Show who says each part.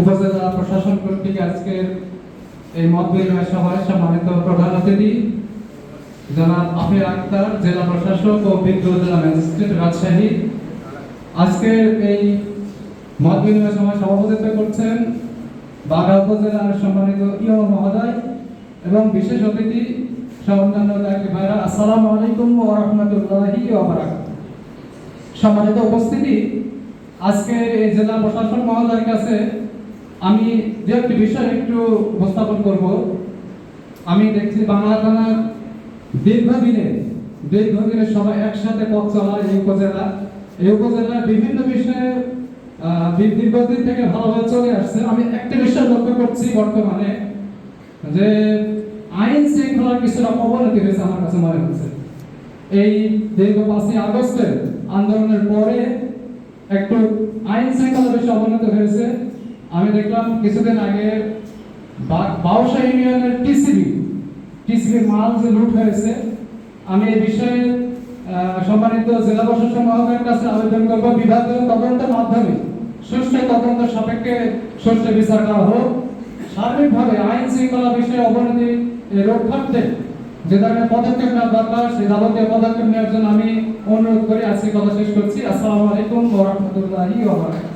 Speaker 1: উপজেলা প্রশাসন কর্তৃক আজকের এই মত বিনিময় সভায় সম্মানিত প্রধান অতিথি, জনাব আফির আক্তার, জেলা প্রশাসক ও বিজ্ঞ জেলা ম্যাজিস্ট্রেট রাজশাহী। আজকের এই মত বিনিময় সভায় সভাপতিত্ব করছেন বাগা উপজেলার সম্মানিত ইয়ো মহোদয় এবং বিশেষ অতিথি ভাইরা, আসসালামু আলাইকুম ওয়া রাহমাতুল্লাহি সম্মানিত উপস্থিতি, আজকের এই জেলা প্রশাসন মহোদয়ের কাছে আমি যে একটি বিষয় একটু উপস্থাপন করব। আমি দেখছি বাংলা থানার দীর্ঘদিনে দীর্ঘদিনে সবাই একসাথে পথ চলা এই উপজেলা। এই উপজেলার বিভিন্ন বিষয়ে দীর্ঘদিন থেকে ভালোভাবে চলে আসছে। আমি একটা বিষয় লক্ষ্য করছি বর্তমানে, যে আইন শৃঙ্খলার কিছুটা অবনতি হয়েছে আমার কাছে মনে হচ্ছে। এই দীর্ঘ পাঁচই আগস্টের আন্দোলনের পরে একটু আইন শৃঙ্খলা বেশি অবনতি হয়েছে। আমি দেখলাম কিছুদিন আগে বাউসা ইউনিয়নের টিসিবি, টিসিবির মাল যে লুট হয়েছে, আমি এই বিষয়ে সম্মানিত জেলা প্রশাসন মহোদয়ের কাছে আবেদন করব। বিভাগীয় তদন্তের মাধ্যমে সুষ্ঠু তদন্ত সাপেক্ষে সুষ্ঠু বিচার করা হোক। সার্বিকভাবে আইন শৃঙ্খলা বিষয়ে অবনতি রক্ষার্থে যে ধরনের পদক্ষেপ নেওয়া দরকার সেই যাবতীয় পদক্ষেপ নেওয়ার জন্য আমি অনুরোধ করি। আজকে কথা শেষ করছি। আসসালামু আলাইকুম ওয়া রাহমাতুল্লাহি ওয়া বারাকাতুহু।